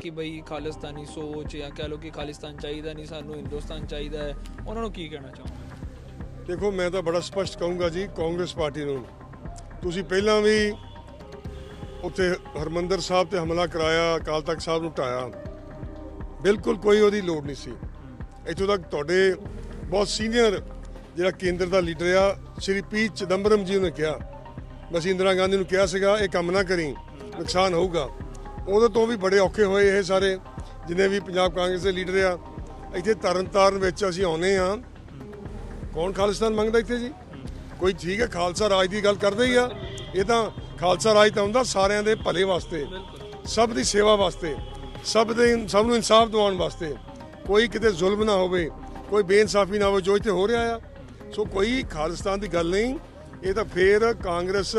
ਕਿ ਬਈ ਖਾਲਿਸਤਾਨੀ ਸੋਚ ਜਾਂ ਕਹਿ ਲਓ ਕਿ ਖਾਲਿਸਤਾਨ ਚਾਹੀਦਾ ਨਹੀਂ, ਸਾਨੂੰ ਹਿੰਦੁਸਤਾਨ ਚਾਹੀਦਾ ਹੈ। ਉਹਨਾਂ ਨੂੰ ਕੀ ਕਹਿਣਾ ਚਾਹੋਗੇ? ਦੇਖੋ, ਮੈਂ ਤਾਂ ਬੜਾ ਸਪਸ਼ਟ ਕਹੂੰਗਾ ਜੀ, ਕਾਂਗਰਸ ਪਾਰਟੀ ਨੂੰ। ਤੁਸੀਂ ਪਹਿਲਾਂ ਵੀ ਉੱਥੇ ਹਰਮੰਦਰ ਸਾਹਿਬ ਤੇ ਹਮਲਾ ਕਰਾਇਆ, ਅਕਾਲ ਤਖਤ ਸਾਹਿਬ ਨੂੰ ਢਾਇਆ। ਬਿਲਕੁਲ ਕੋਈ ਉਹਦੀ ਲੋੜ ਨਹੀਂ ਸੀ। ਇੱਥੋਂ ਤੱਕ ਤੁਹਾਡੇ ਬਹੁਤ ਸੀਨੀਅਰ ਜਿਹੜਾ ਕੇਂਦਰ ਦਾ ਲੀਡਰ ਆ, ਸ਼੍ਰੀ ਪੀ ਚਿਦੰਬਰਮ ਜੀ ਨੇ ਕਿਹਾ। ਅਸੀਂ ਇੰਦਰਾ ਗਾਂਧੀ ਨੂੰ ਕਿਹਾ ਸੀਗਾ, ਇਹ ਕੰਮ ਨਾ ਕਰੀ, ਨੁਕਸਾਨ ਹੋਊਗਾ। ਉਹਦੇ ਤੋਂ ਵੀ ਬੜੇ ਔਖੇ ਹੋਏ ਇਹ ਸਾਰੇ, ਜਿੰਨੇ ਵੀ ਪੰਜਾਬ ਕਾਂਗਰਸ ਦੇ ਲੀਡਰ ਆ। ਇੱਥੇ ਤਰਨਤਾਰਨ ਵਿੱਚ ਅਸੀਂ ਆਉਨੇ ਆ ਕੌਣ ਖਾਲਿਸਤਾਨ ਮੰਗਦਾ ਇੱਥੇ ਜੀ? ਕੋਈ ਠੀਕ ਹੈ, ਖਾਲਸਾ ਰਾਜ ਦੀ ਗੱਲ ਕਰਦੇ ਹੀ ਆ। ਇਹ ਤਾਂ ਖਾਲਸਾ ਰਾਜ ਤਾਂ ਹੁੰਦਾ ਸਾਰਿਆਂ ਦੇ ਭਲੇ ਵਾਸਤੇ, ਸਭ ਦੀ ਸੇਵਾ ਵਾਸਤੇ, ਸਭ ਦੇ, ਸਭ ਨੂੰ ਇਨਸਾਫ ਦਿਵਾਉਣ ਵਾਸਤੇ। ਕੋਈ ਕਿਤੇ ਜ਼ੁਲਮ ਨਾ ਹੋਵੇ, ਕੋਈ ਬੇਇਨਸਾਫੀ ਨਾ ਹੋਵੇ, ਜੋ ਇੱਥੇ ਹੋ ਰਿਹਾ ਆ। ਸੋ ਕੋਈ ਖਾਲਿਸਤਾਨ ਦੀ ਗੱਲ ਨਹੀਂ, ਇਹ ਤਾਂ ਫੇਰ ਕਾਂਗਰਸ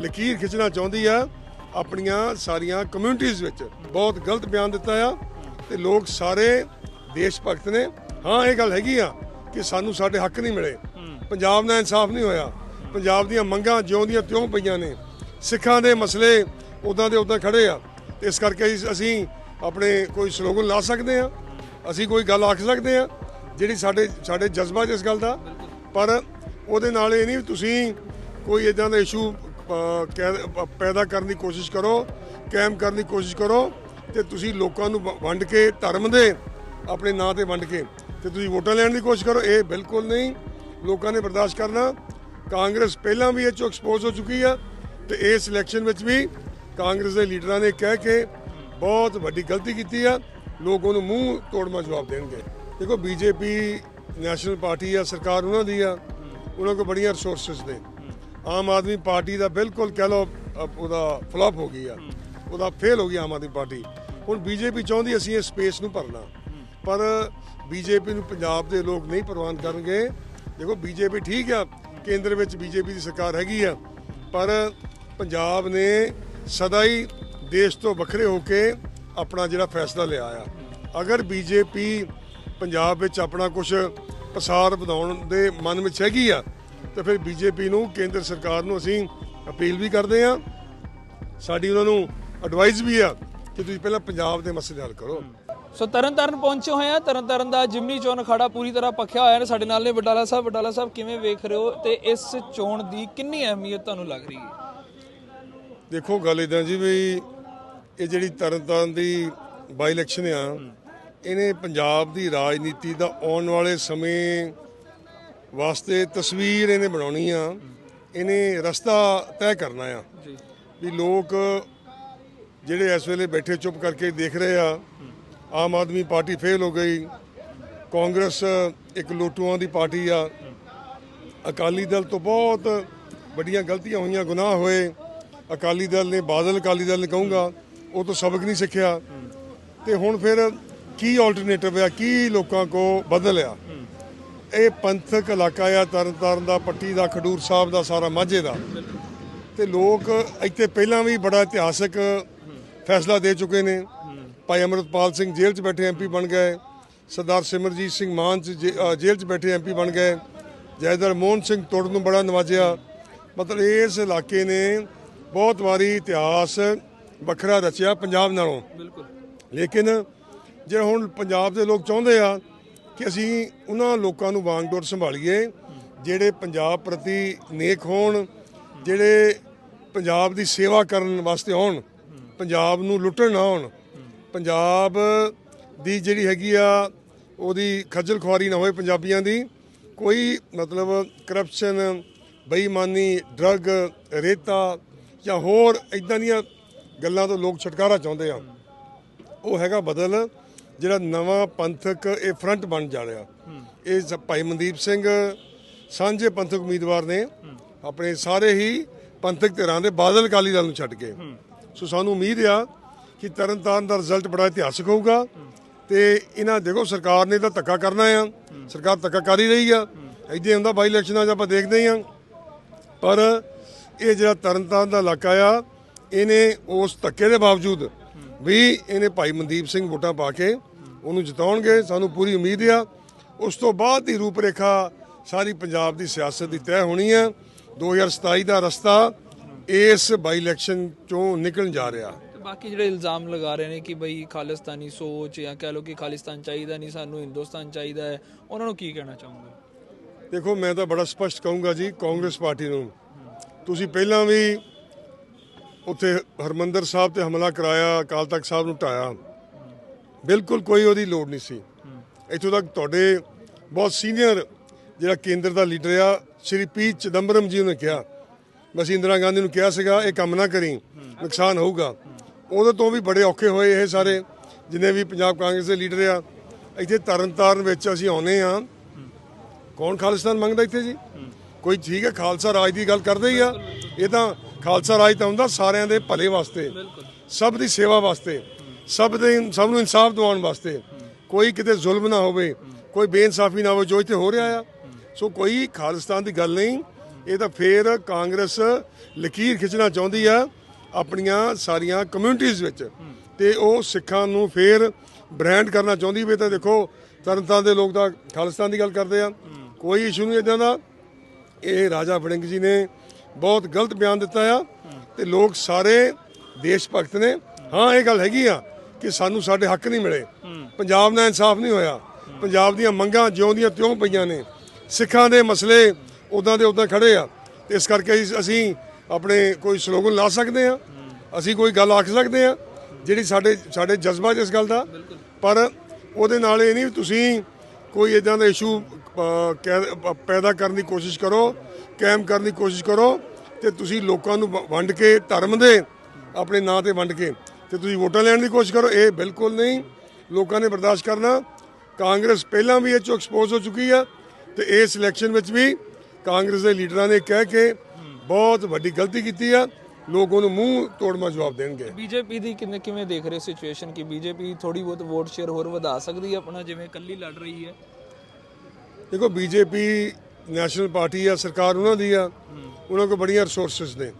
ਲਕੀਰ ਖਿੱਚਣਾ ਚਾਹੁੰਦੀ ਆ। ਆਪਣੀਆਂ ਸਾਰੀਆਂ ਕਮਿਊਨਿਟੀਆਂ ਵਿੱਚ ਬਹੁਤ ਗਲਤ ਬਿਆਨ ਦਿੱਤਾ ਆ ਤੇ ਲੋਕ ਸਾਰੇ ਦੇਸ਼ ਭਗਤ ਨੇ, ਹਾਂ, ਇਹ ਗੱਲ ਹੈਗੀ ਆ ਕਿ ਸਾਨੂੰ ਸਾਡੇ ਹੱਕ ਨਹੀਂ ਮਿਲੇ। ਪੰਜਾਬ ਨਾਲ ਇਨਸਾਫ ਨਹੀਂ ਹੋਇਆ। ਪੰਜਾਬ ਦੀਆਂ ਮੰਗਾਂ ਜਿਉਂ ਦੀਆਂ ਤਿਉਂ ਪਈਆਂ ਨੇ। ਸਿੱਖਾਂ ਦੇ ਮਸਲੇ ਉਦਾਂ ਦੇ ਉਦਾਂ ਖੜੇ ਆ। ਤੇ ਇਸ ਕਰਕੇ ਅਸੀਂ- ਆਪਣੇ ਕੋਈ ਸਲੋਗਨ ਲਾ ਸਕਦੇ ਆ। ਅਸੀਂ ਕੋਈ ਗੱਲ ਆਖ ਸਕਦੇ ਆ, ਜਿਹੜੀ ਸਾਡੇ ਸਾਡੇ ਜਜ਼ਬਾ 'ਚ ਇਸ ਗੱਲ ਦਾ। ਪਰ ਉਹਦੇ ਨਾਲ ਇਹ ਨਹੀਂ ਵੀ ਤੁਸੀਂ ਕੋਈ ਇਦਾਂ ਦਾ ਇਸ਼ੂ ਪੈਦਾ ਕਰਨ ਦੀ ਕੋਸ਼ਿਸ਼ ਕਰੋ, ਕਾਇਮ ਕਰਨ ਦੀ ਕੋਸ਼ਿਸ਼ ਕਰੋ ਤੇ ਤੁਸੀਂ ਲੋਕਾਂ ਨੂੰ ਵ- ਵੰਡ ਕੇ, ਧਰਮ ਦੇ ਆਪਣੇ ਨਾਂ ਤੇ ਵੰਡ ਕੇ ਤੇ ਤੁਸੀਂ ਵੋਟਾਂ ਲੈਣ ਦੀ ਕੋਸ਼ਿਸ਼ ਕਰੋ। ਇਹ ਬਿਲਕੁਲ ਨਹੀਂ। ਲੋਕਾਂ ਨੇ ਬਰਦਾਸ਼ਤ ਕਰਨਾ। ਕਾਂਗਰਸ ਪਹਿਲਾਂ ਵੀ ਇਹ ਚੋਂ ਐਕਸਪੋਜ਼ ਹੋ ਚੁੱਕੀ ਆ ਤੇ ਇਸ ਇਲੈਕਸ਼ਨ ਵਿੱਚ ਵੀ ਕਾਂਗਰਸ ਦੇ ਲੀਡਰਾਂ ਨੇ ਕਹਿ ਕੇ ਬਹੁਤ ਵੱਡੀ ਗਲਤੀ ਕੀਤੀ ਆ। ਲੋਕ ਉਹਨੂੰ ਮੂੰਹ ਤੋੜਮਾ ਜਵਾਬ ਦੇਣਗੇ। ਦੇਖੋ, ਬੀਜੇਪੀ, ਨੈਸ਼ਨਲ ਪਾਰਟੀ ਆ, ਸਰਕਾਰ ਉਹਨਾਂ ਦੀ ਆ। ਉਹਨਾਂ ਕੋਲ ਬੜੀਆਂ ਰਿਸੋਰਸਸ ਨੇ। ਆਮ ਆਦਮੀ ਪਾਰਟੀ ਦਾ ਬਿਲਕੁਲ ਕਹਿ ਲਓ ਉਹਦਾ ਫਲॉप ਹੋ ਗਈ ਆ। ਉਹਦਾ ਫੇਲ ਹੋ ਗਈ ਆਮ ਆਦਮੀ ਪਾਰਟੀ। ਹੁਣ ਬੀਜੇਪੀ ਚਾਹੁੰਦੀ ਅਸੀਂ ਇਸ ਸਪੇਸ ਨੂੰ ਭਰਨਾ। ਪਰ ਬੀਜੇਪੀ ਨੂੰ ਪੰਜਾਬ ਦੇ ਲੋਕ ਨਹੀਂ ਪ੍ਰਵਾਨ ਕਰਨਗੇ। ਦੇਖੋ, ਬੀਜੇਪੀ ਠੀਕ ਆ, ਕੇਂਦਰ ਵਿੱਚ ਬੀਜੇਪੀ ਦੀ ਸਰਕਾਰ ਹੈਗੀ ਆ। ਪਰ ਪੰਜਾਬ ਨੇ ਸਦਾ ਹੀ ਦੇਸ਼ ਤੋਂ ਵੱਖਰੇ ਹੋ ਕੇ ਆਪਣਾ ਜਿਹੜਾ ਫੈਸਲਾ ਲਿਆ ਆ। ਅਗਰ ਬੀਜੇਪੀ ਪੰਜਾਬ ਵਿੱਚ ਆਪਣਾ ਕੁਝ ਪਸਾਰ ਵਧਾਉਣ ਦੇ ਮਨ ਵਿੱਚ ਹੈਗੀ ਆ ਤਾਂ ਫਿਰ ਬੀਜੇਪੀ ਨੂੰ ਕੇਂਦਰ ਸਰਕਾਰ ਨੂੰ ਅਸੀਂ ਅਪੀਲ ਵੀ ਕਰਦੇ ਆ ਸਾਡੀ ਉਹਨਾਂ ਨੂੰ ਐਡਵਾਈਸ ਵੀ ਆ ਕਿ ਤੁਸੀਂ ਪਹਿਲਾਂ ਪੰਜਾਬ ਦੇ ਮਸਲੇ ਹੱਲ ਕਰੋ। ਸੋ ਤਰਨਤਾਰਨ ਪਹੁੰਚੇ ਹੋਏ ਆ। ਤਰਨਤਾਰਨ ਦਾ ਜਿਮਨੀ ਚੋਣ ਅਖਾੜਾ ਪੂਰੀ ਤਰ੍ਹਾਂ ਪੱਖਿਆ ਹੋਇਆ ਹੈ ਸਾਡੇ ਨਾਲ ਨੇ। ਵਡਾਲਾ ਸਾਹਿਬ ਵਡਾਲਾ ਸਾਹਿਬ ਕਿਵੇਂ ਵੇਖ ਰਹੇ ਹੋ ਤੇ ਇਸ ਚੋਣ ਦੀ ਕਿੰਨੀ ਅਹਿਮੀਅਤ ਤੁਹਾਨੂੰ ਲੱਗ ਰਹੀ ਹੈ? ਦੇਖੋ ਗੱਲ ਇਦਾਂ ਜੀ ਵੀ ਇਹ ਜਿਹੜੀ ਤਰਨਤਾਰਨ ਦੀ ਬਾਈ ਇਲੈਕਸ਼ਨ ਆ ਇਹਨੇ ਪੰਜਾਬ ਦੀ ਰਾਜਨੀਤੀ ਦਾ ਆਉਣ ਵਾਲੇ ਸਮੇਂ ਵਾਸਤੇ ਤਸਵੀਰ ਇਹਨੇ ਬਣਾਉਣੀ ਆ। ਇਹਨੇ ਰਸਤਾ ਤੈਅ ਕਰਨਾ ਆ। ਵੀ ਲੋਕ ਜਿਹੜੇ ਇਸ ਵੇਲੇ ਬੈਠੇ ਚੁੱਪ ਕਰਕੇ ਦੇਖ ਰਹੇ ਆ ਆਮ ਆਦਮੀ ਪਾਰਟੀ ਫੇਲ ਹੋ ਗਈ ਕਾਂਗਰਸ ਇੱਕ ਲੋਟੂਆਂ ਦੀ ਪਾਰਟੀ ਆ। ਅਕਾਲੀ ਦਲ ਤੋਂ ਬਹੁਤ ਵੱਡੀਆਂ ਗਲਤੀਆਂ ਹੋਈਆਂ ਗੁਨਾਹ ਹੋਏ। ਅਕਾਲੀ ਦਲ ਨੇ ਬਾਦਲ ਅਕਾਲੀ ਦਲ ਨੇ ਕਹੂੰਗਾ ਉਹ ਤੋਂ ਸਬਕ ਨਹੀਂ ਸਿੱਖਿਆ। ਤੇ ਹੁਣ ਫਿਰ ਕੀ ਆਲਟਰਨੇਟਿਵ ਆ? ਕੀ ਲੋਕਾਂ ਕੋ ਬਦਲ ਆ? ਇਹ ਪੰਥਕ ਇਲਾਕਾ ਆ ਤਰਨਤਾਰਨ ਦਾ ਪੱਟੀ ਦਾ ਖਡੂਰ ਸਾਹਿਬ ਦਾ ਸਾਰਾ ਮਾਝੇ ਦਾ। ਤੇ ਲੋਕ ਇੱਥੇ ਪਹਿਲਾਂ ਵੀ ਬੜਾ ਇਤਿਹਾਸਕ ਫੈਸਲਾ ਦੇ ਚੁੱਕੇ ਨੇ। ਭਾਈ ਅਮਰਤਪਾਲ ਸਿੰਘ ਜੇਲ੍ਹ 'ਚ ਬੈਠੇ ਐਮਪੀ ਬਣ ਗਏ। ਸਰਦਾਰ ਸਿਮਰਜੀਤ ਸਿੰਘ ਮਾਨ ਜੇਲ੍ਹ 'ਚ ਬੈਠੇ ਐਮਪੀ ਬਣ ਗਏ। ਜੈਦਰ ਮੋਹਨ ਸਿੰਘ ਤੁਰ ਨੂੰ ਬੜਾ ਨਵਾਜਿਆ। ਮਤਲਬ ਇਸ ਇਲਾਕੇ ਨੇ ਬਹੁਤ ਵਾਰੀ ਇਤਿਹਾਸ ਵੱਖਰਾ ਰਚਿਆ ਪੰਜਾਬ ਨਾਲੋਂ। ਬਿਲਕੁਲ। ਲੇਕਿਨ ਜੇ ਹੁਣ ਪੰਜਾਬ ਦੇ ਲੋਕ ਚਾਹੁੰਦੇ ਆ ਕਿ ਅਸੀਂ ਉਹਨਾਂ ਲੋਕਾਂ ਨੂੰ ਵਾਂਗਡੋਰ ਸੰਭਾਲੀਏ, ਜਿਹੜੇ ਪੰਜਾਬ ਪ੍ਰਤੀ ਨੇਕ ਹੋਣ, ਜਿਹੜੇ ਪੰਜਾਬ ਦੀ ਸੇਵਾ ਕਰਨ ਵਾਸਤੇ ਆਉਣ, ਪੰਜਾਬ ਨੂੰ ਲੁੱਟਣ ਨਾ ਆਉਣ, ਪੰਜਾਬ ਦੀ ਜਿਹੜੀ ਹੈਗੀ ਆ, ਉਹਦੀ ਖੱਜਲ ਖੁਆਰੀ ਨਾ ਹੋਏ ਪੰਜਾਬੀਆਂ ਦੀ, ਕੋਈ ਮਤਲਬ ਕਰਪਸ਼ਨ ਬੇਈਮਾਨੀ ਡਰੱਗ ਰੇਤਾ ਜਾਂ ਹੋਰ ਇਦਾਂ ਦੀਆਂ ਗੱਲਾਂ ਤੋਂ ਲੋਕ ਛੁਟਕਾਰਾ ਚਾਹੁੰਦੇ ਆ। ਉਹ ਹੈਗਾ ਬਦਲ। ਜਿਹੜਾ ਨਵਾਂ ਪੰਥਕ ਇਹ ਫਰੰਟ ਬਣ ਜਾ ਰਿਹਾ। ਇਹ ਸ- ਭਾਈ ਮਨਦੀਪ ਸਿੰਘ ਸਾਂਝੇ ਪੰਥਕ ਉਮੀਦਵਾਰ ਨੇ। ਆਪਣੇ ਸਾਰੇ ਹੀ ਪੰਥਕ ਧਿਰਾਂ ਦੇ ਬਾਦਲ ਅਕਾਲੀ ਦਲ ਨੂੰ ਛੱਡ ਕੇ। ਸੋ ਸਾਨੂੰ ਉਮੀਦ ਆ ਕਿ ਤਰਨਤਾਰਨ ਦਾ ਰਿਜ਼ਲਟ ਬੜਾ ਇਤਿਹਾਸਕ ਹੋਊਗਾ। ਤੇ ਇਹਨਾਂ ਦੇਖੋ ਸਰਕਾਰ ਨੇ ਤਾਂ ਧੱਕਾ ਕਰਨਾ ਆ। ਸਰਕਾਰ ਧੱਕਾ ਕਰ ਹੀ ਰਹੀ ਆ। ਇੱਥੇ ਹੁੰਦਾ ਬਾਈ ਇਲੈਕਸ਼ਨਾਂ 'ਚ ਆਪਾਂ ਦੇਖਦੇ ਹੀ। ਆ ਪਰ ਇਹ ਜਿਹੜਾ ਤਰਨਤਾਰਨ ਦਾ ਇਲਾਕਾ ਆ, ਇਹਨੇ ਉਸ ਧੱਕੇ ਦੇ ਬਾਵਜੂਦ ਵੀ ਇਹਨੇ ਭਾਈ ਮਨਦੀਪ ਸਿੰਘ ਵੋਟਾਂ ਪਾ ਕੇ ਉਹਨੂੰ ਜਿਤਾਉਣਗੇ ਸਾਨੂੰ ਪੂਰੀ ਉਮੀਦ ਆ। ਉਸ ਤੋਂ ਬਾਅਦ ਦੀ ਰੂਪਰੇਖਾ ਸਾਰੀ ਪੰਜਾਬ ਦੀ ਸਿਆਸਤ ਦੀ ਤੈਅ ਹੋਣੀ ਆ। 2027 ਦਾ ਰਸਤਾ ਇਸ ਬਾਈ ਇਲੈਕਸ਼ਨ ਚੋਂ ਨਿਕਲਣ ਜਾ ਰਿਹਾ। ਬਾਕੀ ਜਿਹੜੇ ਇਲਜ਼ਾਮ ਲਗਾ ਰਹੇ ਨੇ ਕਿ ਬਈ ਖਾਲਿਸਤਾਨੀ ਸੋਚ ਜਾਂ ਕਹਿ ਲਓ ਕਿ ਖਾਲਿਸਤਾਨ ਚਾਹੀਦਾ ਨਹੀਂ ਸਾਨੂੰ ਹਿੰਦੁਸਤਾਨ ਚਾਹੀਦਾ ਹੈ ਉਹਨਾਂ ਨੂੰ ਕੀ ਕਹਿਣਾ ਚਾਹੋਗੇ? ਦੇਖੋ ਮੈਂ ਤਾਂ ਬੜਾ ਸਪਸ਼ਟ ਕਹੂੰਗਾ ਜੀ ਕਾਂਗਰਸ ਪਾਰਟੀ ਨੂੰ। ਤੁਸੀਂ ਪਹਿਲਾਂ ਵੀ ਉੱਥੇ ਹਰਮੰਦਰ ਸਾਹਿਬ ਤੇ ਹਮਲਾ ਕਰਾਇਆ, ਅਕਾਲ ਤਖਤ ਸਾਹਿਬ ਨੂੰ ਢਾਇਆ। ਬਿਲਕੁਲ ਕੋਈ ਉਹਦੀ ਲੋੜ ਨਹੀਂ ਸੀ। ਇੱਥੋਂ ਤੱਕ ਤੁਹਾਡੇ ਬਹੁਤ ਸੀਨੀਅਰ ਜਿਹੜਾ ਕੇਂਦਰ ਦਾ ਲੀਡਰ ਆ, ਸ਼੍ਰੀ ਪੀ ਚਿਦੰਬਰਮ ਜੀ ਨੇ ਕਿਹਾ। ਬਸ ਇੰਦਰਾ ਗਾਂਧੀ ਨੂੰ ਕਿਹਾ ਸੀਗਾ, ਇਹ ਕੰਮ ਨਾ ਕਰੀ, ਨੁਕਸਾਨ ਹੋਊਗਾ। ਉਹਦੇ ਤੋਂ ਵੀ ਬੜੇ ਔਖੇ ਹੋਏ ਇਹ ਸਾਰੇ, ਜਿਨੇ ਵੀ ਪੰਜਾਬ ਕਾਂਗਰਸ ਦੇ ਲੀਡਰ ਆ। ਇੱਥੇ ਤਰਨਤਾਰਨ ਵਿੱਚ ਅਸੀਂ ਆਉਨੇ ਆ ਕੌਣ ਖਾਲਿਸਤਾਨ ਮੰਗਦਾ ਇੱਥੇ ਜੀ? ਕੋਈ ਠੀਕ ਹੈ, ਖਾਲਸਾ ਰਾਜ ਦੀ ਗੱਲ ਕਰਦੇ ਹੀ ਆ। ਇਹ ਤਾਂ ਖਾਲਸਾ ਰਾਜ ਤਾਂ ਹੁੰਦਾ ਸਾਰਿਆਂ ਦੇ ਭਲੇ ਵਾਸਤੇ ਸਭ ਦੀ ਸੇਵਾ ਵਾਸਤੇ ਸਭ ਦੇ ਸਭ ਨੂੰ ਇਨਸਾਫ ਦਿਵਾਉਣ ਵਾਸਤੇ। ਕੋਈ ਕਿਤੇ ਜ਼ੁਲਮ ਨਾ ਹੋਵੇ ਕੋਈ ਬੇਇਨਸਾਫੀ ਨਾ ਹੋਵੇ ਜੋ ਇੱਥੇ ਹੋ ਰਿਹਾ ਆ। ਸੋ ਕੋਈ ਖਾਲਿਸਤਾਨ ਦੀ ਗੱਲ ਨਹੀਂ ਇਹ ਤਾਂ ਫੇਰ ਕਾਂਗਰਸ ਲਕੀਰ ਖਿੱਚਣਾ ਚਾਹੁੰਦੀ ਆ ਆਪਣੀਆਂ ਸਾਰੀਆਂ ਕਮਿਊਨਿਟੀਆਂ ਵਿੱਚ। ਤੇ ਉਹ ਸਿੱਖਾਂ ਨੂੰ ਫੇਰ ਬ੍ਰਾਂਡ ਕਰਨਾ ਚਾਹੁੰਦੀ ਵੀ ਤਾਂ ਦੇਖੋ ਤਰਨਤਾਰਨ ਦੇ ਲੋਕ ਤਾਂ ਖਾਲਿਸਤਾਨ ਦੀ ਗੱਲ ਕਰਦੇ ਆ। ਕੋਈ ਇਸ਼ੂ ਨਹੀਂ ਇਦਾਂ ਦਾ। ਇਹ ਰਾਜਾ ਵੜਿੰਗ ਜੀ ਨੇ ਬਹੁਤ ਗਲਤ ਬਿਆਨ ਦਿੱਤਾ ਆ ਤੇ ਲੋਕ ਸਾਰੇ ਦੇਸ਼ ਭਗਤ ਨੇ। ਹਾਂ, ਇਹ ਗੱਲ ਹੈਗੀ ਆ ਕਿ ਸਾਨੂੰ ਸਾਡੇ ਹੱਕ ਨਹੀਂ ਮਿਲੇ। ਪੰਜਾਬ ਨਾਲ ਇਨਸਾਫ ਨਹੀਂ ਹੋਇਆ। ਪੰਜਾਬ ਦੀਆਂ ਮੰਗਾਂ ਜਿਉਂਦੀਆਂ ਤਿਉਂ ਪਈਆਂ ਨੇ। ਸਿੱਖਾਂ ਦੇ ਮਸਲੇ ਉਦਾਂ ਦੇ ਉਦਾਂ ਖੜੇ ਆ। ਤੇ ਇਸ ਕਰਕੇ ਅਸੀਂ- ਆਪਣੇ ਕੋਈ ਸਲੋਗਨ ਲਾ ਸਕਦੇ ਆ। ਅਸੀਂ ਕੋਈ ਗੱਲ ਆਖ ਸਕਦੇ ਆ, ਜਿਹੜੀ ਸਾਡੇ ਸਾਡੇ ਜਜ਼ਬਾ ਇਸ ਗੱਲ ਦਾ। ਪਰ ਉਹਦੇ ਨਾਲ ਇਹ ਨਹੀਂ ਵੀ ਤੁਸੀਂ ਕੋਈ ਇਦਾਂ ਦਾ ਇਸ਼ੂ ਪੈਦਾ ਕਰਨ ਦੀ ਕੋਸ਼ਿਸ਼ ਕਰੋ, ਕਾਇਮ ਕਰਨ ਦੀ ਕੋਸ਼ਿਸ਼ ਕਰੋ ਤੇ ਤੁਸੀਂ ਲੋਕਾਂ ਨੂੰ ਵ- ਵੰਡ ਕੇ, ਧਰਮ ਦੇ ਆਪਣੇ ਨਾਂ ਤੇ ਵੰਡ ਕੇ ਤੇ ਤੁਸੀਂ ਵੋਟਾਂ ਲੈਣ ਦੀ ਕੋਸ਼ਿਸ਼ ਕਰੋ। ਇਹ ਬਿਲਕੁਲ ਨਹੀਂ। ਲੋਕਾਂ ਨੇ ਬਰਦਾਸ਼ਤ ਕਰਨਾ। ਕਾਂਗਰਸ ਪਹਿਲਾਂ ਵੀ ਇਹ ਚੋਂ ਐਕਸਪੋਜ਼ ਹੋ ਚੁੱਕੀ ਆ ਤੇ ਇਸ ਇਲੈਕਸ਼ਨ ਵਿੱਚ ਵੀ ਕਾਂਗਰਸ ਦੇ ਲੀਡਰਾਂ ਨੇ ਕਹਿ ਕੇ ਬਹੁਤ ਵੱਡੀ ਗਲਤੀ ਕੀਤੀ ਆ। ਲੋਕ ਉਹਨੂੰ ਮੂੰਹ ਤੋੜਮਾ ਜਵਾਬ ਦੇਣਗੇ। ਬੀਜੇਪੀ ਦੀ ਕਿੰਨੇ ਕਿਵੇਂ ਦੇਖ ਰਹੇ ਸਿਚੁਏਸ਼ਨ ਕਿ ਬੀਜੇਪੀ ਥੋੜੀ ਬਹੁਤ ਵੋਟ ਸ਼ੇਅਰ ਹੋਰ ਵਧਾ ਸਕਦੀ ਹੈ ਆਪਣਾ? ਜਿਵੇਂ ਇਕੱਲੀ ਲੜ ਰਹੀ ਹੈ। ਦੇਖੋ, ਬੀਜੇਪੀ, ਨੈਸ਼ਨਲ ਪਾਰਟੀ ਆ, ਸਰਕਾਰ ਉਹਨਾਂ ਦੀ ਆ। ਉਹਨਾਂ ਕੋਲ ਬੜੀਆਂ ਰਿਸੋਰਸਸ ਨੇ।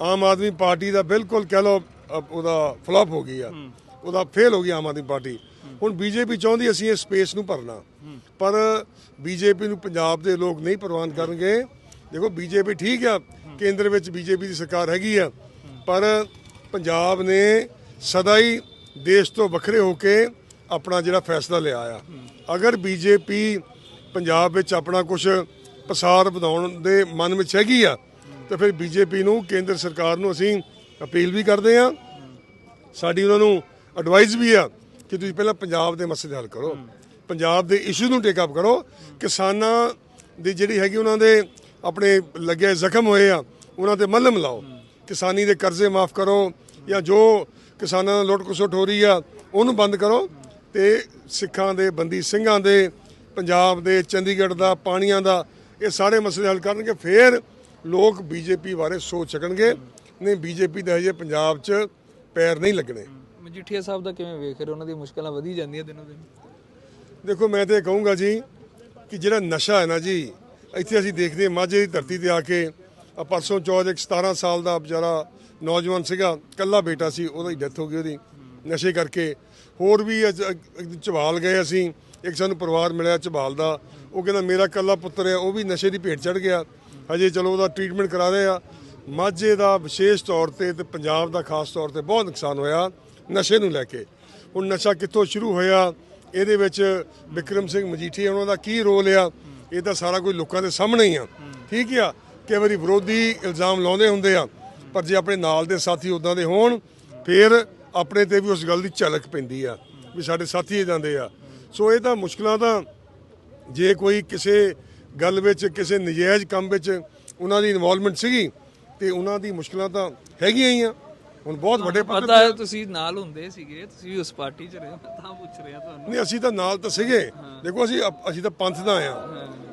ਆਮ ਆਦਮੀ ਪਾਰਟੀ ਦਾ ਬਿਲਕੁਲ ਕਹਿ ਲਓ ਉਹਦਾ ਫਲॉप ਹੋ ਗਈ ਆ। ਉਹਦਾ ਫੇਲ ਹੋ ਗਈ ਆਮ ਆਦਮੀ ਪਾਰਟੀ। ਹੁਣ ਬੀਜੇਪੀ ਚਾਹੁੰਦੀ ਅਸੀਂ ਇਸ ਸਪੇਸ ਨੂੰ ਭਰਨਾ। ਪਰ ਬੀਜੇਪੀ ਨੂੰ ਪੰਜਾਬ ਦੇ ਲੋਕ ਨਹੀਂ ਪ੍ਰਵਾਨ ਕਰਨਗੇ। ਦੇਖੋ, ਬੀਜੇਪੀ ਠੀਕ ਆ, ਕੇਂਦਰ ਵਿੱਚ ਬੀਜੇਪੀ ਦੀ ਸਰਕਾਰ ਹੈਗੀ ਆ। ਪਰ ਪੰਜਾਬ ਨੇ ਸਦਾ ਹੀ ਦੇਸ਼ ਤੋਂ ਵੱਖਰੇ ਹੋ ਕੇ ਆਪਣਾ ਜਿਹੜਾ ਫੈਸਲਾ ਲਿਆ ਆ। ਅਗਰ ਬੀਜੇਪੀ ਪੰਜਾਬ ਵਿੱਚ ਆਪਣਾ ਕੁਝ ਪਸਾਰ ਵਧਾਉਣ ਦੇ ਮਨ ਵਿੱਚ ਹੈਗੀ ਆ, ਤੇ ਫਿਰ ਬੀਜੇਪੀ ਨੂੰ, ਕੇਂਦਰ ਸਰਕਾਰ ਨੂੰ ਅਸੀਂ ਅਪੀਲ ਵੀ ਕਰਦੇ ਆ ਸਾਡੀ ਉਹਨਾਂ ਨੂੰ ਐਡਵਾਈਸ ਵੀ ਆ ਕਿ ਤੁਸੀਂ ਪਹਿਲਾਂ ਪੰਜਾਬ ਦੇ ਮਸਲੇ ਹੱਲ ਕਰੋ। ਪੰਜਾਬ ਦੇ ਇਸ਼ੂ ਨੂੰ ਟੇਕ ਅਪ ਕਰੋ। ਕਿਸਾਨਾਂ ਦੀ ਜਿਹੜੀ ਹੈਗੀ ਉਹਨਾਂ ਦੇ ਆਪਣੇ ਲੱਗੇ ਜ਼ਖਮ ਹੋਏ ਆ, ਉਹਨਾਂ ਤੇ ਮਲਮ ਲਾਓ। ਕਿਸਾਨੀ ਦੇ ਕਰਜ਼ੇ ਮਾਫ ਕਰੋ ਜਾਂ ਜੋ ਕਿਸਾਨਾਂ ਨਾਲ ਲੁੱਟ ਖਸੁੱਟ ਹੋ ਰਹੀ ਆ, ਉਹਨੂੰ ਬੰਦ ਕਰੋ ਤੇ ਸਿੱਖਾਂ ਦੇ, ਬੰਦੀ ਸਿੰਘਾਂ ਦੇ ਪੰਜਾਬ ਦੇ ਚੰਡੀਗੜ੍ਹ ਦਾ ਪਾਣੀਆਂ ਦਾ ਇਹ ਸਾਰੇ ਮਸਲੇ ਹੱਲ ਕਰਨਗੇ ਫਿਰ ਲੋਕ ਬੀਜੇਪੀ ਬਾਰੇ ਸੋਚ ਸਕਣਗੇ। ਨਹੀਂ ਬੀਜੇਪੀ ਦਾ ਹਜੇ ਪੰਜਾਬ 'ਚ ਪੈਰ ਨਹੀਂ ਲੱਗਣੇ। ਮਜੀਠੀਆ ਸਾਹਿਬ ਦਾ ਕਿਵੇਂ ਵੇਖ ਰਹੇ? ਉਹਨਾਂ ਦੀ ਮੁਸ਼ਕਲਾਂ ਵਧੀ ਜਾਂਦੀਆਂ ਦਿਨੋਂ ਦਿਨ। ਦੇਖੋ ਮੈਂ ਤੇ ਕਹੂੰਗਾ ਜੀ ਕਿ ਜਿਹੜਾ ਨਸ਼ਾ ਹੈ ਨਾ ਜੀ ਇੱਥੇ ਅਸੀਂ ਦੇਖਦੇ ਹਾਂ ਮਾਝੇ ਦੀ ਧਰਤੀ ਤੇ ਆ ਕੇ ਆ ਪਰਸੋਂ ਚੌਥ ਇੱਕ 17 ਸਾਲ ਦਾ ਵਿਚਾਰਾ ਨੌਜਵਾਨ ਸੀਗਾ ਕੱਲਾ ਬੇਟਾ ਸੀ ਉਹਦੀ ਡੈਥ ਹੋ ਗਈ ਉਹਦੀ। ਨਸ਼ੇ ਕਰਕੇ ਹੋਰ ਵੀ ਅੱਜ ਝਬਾਲ ਗਏ ਅਸੀਂ। ਇੱਕ ਸਾਨੂੰ ਪਰਿਵਾਰ ਮਿਲਿਆ ਝਬਾਲ ਦਾ, ਉਹ ਕਹਿੰਦਾ ਮੇਰਾ ਕੱਲਾ ਪੁੱਤਰ ਹੈ, ਉਹ ਵੀ ਨਸ਼ੇ ਦੀ ਭੇਟ ਚੜ ਗਿਆ। ਹਜੇ ਚਲੋ ਉਹਦਾ ਟ੍ਰੀਟਮੈਂਟ ਕਰਾ ਰਹੇ ਆ। ਮਾਝੇ ਦਾ ਵਿਸ਼ੇਸ਼ ਤੌਰ ਤੇ ਤੇ ਪੰਜਾਬ ਦਾ ਖਾਸ ਤੌਰ ਤੇ ਬਹੁਤ ਨੁਕਸਾਨ ਹੋਇਆ ਨਸ਼ੇ ਨੂੰ ਲੈ ਕੇ। ਹੁਣ ਨਸ਼ਾ ਕਿੱਥੋਂ ਸ਼ੁਰੂ ਹੋਇਆ, ਇਹਦੇ ਵਿੱਚ ਵਿਕਰਮ ਸਿੰਘ ਮਜੀਠੀਆ ਉਹਨਾਂ ਦਾ ਕੀ ਰੋਲ ਆ, ਇਹ ਤਾਂ ਸਾਰਾ ਕੁਝ ਲੋਕਾਂ ਦੇ ਸਾਹਮਣੇ ਹੀ ਆ। ਠੀਕ ਆ? ਕਈ ਵਾਰੀ ਵਿਰੋਧੀ ਇਲਜ਼ਾਮ ਲਾਉਂਦੇ ਹੁੰਦੇ ਆ, ਪਰ ਜੇ ਆਪਣੇ ਨਾਲ ਦੇ ਸਾਥੀ ਉਦਾਂ ਦੇ ਹੋਣ, ਫਿਰ ਆਪਣੇ ਤੇ ਵੀ ਉਸ ਗੱਲ ਦੀ ਝਲਕ ਪੈਂਦੀ ਆ, ਵੀ ਸਾਡੇ ਸਾਥੀ ਇਦਾਂ ਦੇ ਆ। ਸੋ ਇਹ ਤਾਂ ਮੁਸ਼ਕਲਾਂ ਤਾਂ ਜੇ ਕੋਈ ਕਿਸੇ ਗੱਲ ਵਿੱਚ ਕਿਸੇ ਨਜਾਇਜ਼ ਕੰਮ ਵਿੱਚ ਉਹਨਾਂ ਦੀ ਇਨਵੋਲਵਮੈਂਟ ਸੀਗੀ ਤੇ ਉਹਨਾਂ ਦੀ ਮੁਸ਼ਕਲਾਂ ਤਾਂ ਹੈਗੀਆਂ ਹੀ ਆ। ਹੁਣ ਬਹੁਤ ਵੱਡੇ ਪਤਾ ਹੈ ਤੁਸੀਂ ਨਾਲ ਹੁੰਦੇ ਸੀਗੇ ਤੁਸੀਂ ਵੀ ਉਸ ਪਾਰਟੀ 'ਚ ਰਹੇ ਤਾਂ ਪੁੱਛ ਰਿਹਾ ਤੁਹਾਨੂੰ। ਨਹੀਂ ਅਸੀਂ ਤਾਂ ਨਾਲ ਤਾਂ ਸੀਗੇ। ਦੇਖੋ ਅਸੀਂ ਅਸੀਂ ਤਾਂ ਪੰਥ ਦਾ ਆ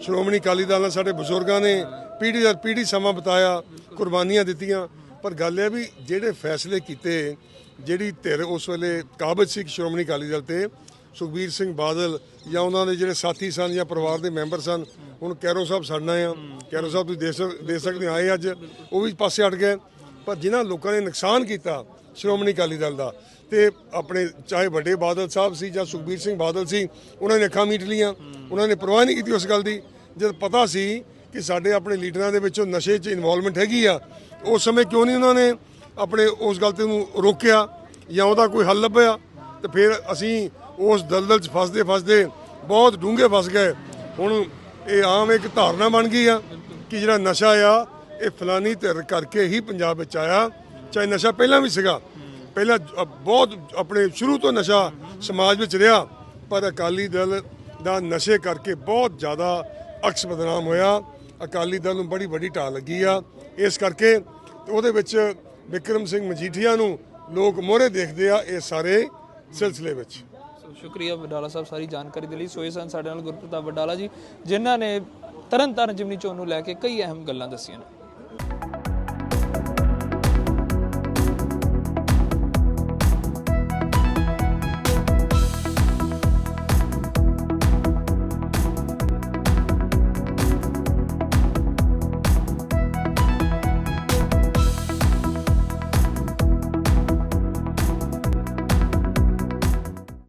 ਸ਼੍ਰੋਮਣੀ ਅਕਾਲੀ ਦਲ ਨਾਲ ਸਾਡੇ ਬਜ਼ੁਰਗਾਂ ਨੇ ਪੀੜ੍ਹੀ ਦਰ ਪੀੜ੍ਹੀ ਸਮਾਂ ਬਤਾਇਆ ਕੁਰਬਾਨੀਆਂ ਦਿੱਤੀਆਂ। ਪਰ ਗੱਲ ਇਹ ਵੀ ਜਿਹੜੇ ਫੈਸਲੇ ਕੀਤੇ ਜਿਹੜੀ ਧਿਰ ਉਸ ਵੇਲੇ ਕਾਬਜ ਸੀ ਸ਼੍ਰੋਮਣੀ ਅਕਾਲੀ ਦਲ ਤੇ ਸੁਖਬੀਰ ਸਿੰਘ ਬਾਦਲ ਜਾਂ ਉਹਨਾਂ ਦੇ ਜਿਹੜੇ ਸਾਥੀ ਸਨ ਜਾਂ ਪਰਿਵਾਰ ਦੇ ਮੈਂਬਰ ਸਨ ਹੁਣ ਕੈਰੋ ਸਾਹਿਬ ਸਾਡਾ ਆ। ਕੈਰੋ ਸਾਹਿਬ ਤੁਸੀਂ ਦੇਖ ਸਕ- ਦੇਖ ਸਕਦੇ ਹੋ, ਆਏ ਅੱਜ। ਉਹ ਵੀ ਪਾਸੇ ਹਟ ਗਏ। ਪਰ ਜਿਨ੍ਹਾਂ ਲੋਕਾਂ ਨੇ ਨੁਕਸਾਨ ਕੀਤਾ ਸ਼੍ਰੋਮਣੀ ਅਕਾਲੀ ਦਲ ਦਾ ਤੇ ਆਪਣੇ ਚਾਹੇ ਵੱਡੇ ਬਾਦਲ ਸਾਹਿਬ ਸੀ ਜਾਂ ਸੁਖਬੀਰ ਸਿੰਘ ਬਾਦਲ ਸੀ ਉਹਨਾਂ ਨੇ ਅੱਖਾਂ ਮੀਟ ਲੀਆਂ ਉਹਨਾਂ ਨੇ ਪਰਵਾਹ ਨਹੀਂ ਕੀਤੀ ਉਸ ਗੱਲ ਦੀ। ਜਦ ਪਤਾ ਸੀ ਕਿ ਸਾਡੇ ਆਪਣੇ ਲੀਡਰਾਂ ਦੇ ਵਿੱਚੋਂ ਨਸ਼ੇ 'ਚ ਇਨਵੋਲਵਮੈਂਟ ਹੈਗੀ ਆ ਉਸ ਸਮੇਂ ਕਿਉਂ ਨਹੀਂ ਉਹਨਾਂ ਨੇ ਆਪਣੇ ਉਸ ਗੱਲ ਤੇ ਨੂੰ ਰੋਕਿਆ ਜਾਂ ਉਹਦਾ ਕੋਈ ਹੱਲ ਲੱਭਿਆ? ਤੇ ਫਿਰ ਅਸੀਂ ਉਸ ਦਲਦਲ 'ਚ ਫਸਦੇ ਫਸਦੇ ਬਹੁਤ ਡੂੰਘੇ ਫਸ ਗਏ। ਹੁਣ ਇਹ ਆਮ ਇੱਕ ਧਾਰਨਾ ਬਣ ਗਈ ਆ ਕਿ ਜਿਹੜਾ ਨਸ਼ਾ ਆ, ਇਹ ਫਲਾਨੀ ਧਿਰ ਕਰਕੇ ਹੀ ਪੰਜਾਬ ਵਿੱਚ ਆਇਆ। ਚਾਹੇ ਨਸ਼ਾ ਪਹਿਲਾਂ ਵੀ ਸੀਗਾ, ਪਹਿਲਾਂ ਬਹੁਤ ਆਪਣੇ ਸ਼ੁਰੂ ਤੋਂ ਨਸ਼ਾ ਸਮਾਜ ਵਿੱਚ ਰਿਹਾ, ਪਰ ਅਕਾਲੀ ਦਲ ਦਾ ਨਸ਼ੇ ਕਰਕੇ ਬਹੁਤ ਜ਼ਿਆਦਾ ਅਕਸ ਬਦਨਾਮ ਹੋਇਆ। ਅਕਾਲੀ ਦਲ ਨੂੰ ਬੜੀ ਵੱਡੀ ਢਾਹ ਲੱਗੀ ਆ। ਇਸ ਕਰਕੇ ਉਹਦੇ ਵਿੱਚ ਵਿਕਰਮ ਸਿੰਘ ਮਜੀਠੀਆ ਨੂੰ ਲੋਕ ਮੋਹਰੇ ਦੇਖਦੇ ਆ ਇਹ ਸਾਰੇ ਸਿਲਸਿਲੇ ਵਿੱਚ। ਸ਼ੁਕਰੀਆ ਵਡਾਲਾ ਸਾਹਿਬ ਸਾਰੀ ਜਾਣਕਾਰੀ ਦੇ ਲਈ। ਸੋਏ ਸਨ ਸਾਡੇ ਨਾਲ ਗੁਰਪ੍ਰਤਾਪ ਵਡਾਲਾ ਜੀ, ਜਿਨ੍ਹਾਂ ਨੇ ਤਰਨ ਤਾਰਨ ਜਿਮਨੀ ਚੋਣ ਨੂੰ ਲੈ ਕੇ ਕਈ ਅਹਿਮ ਗੱਲਾਂ ਦੱਸੀਆਂ ਨੇ।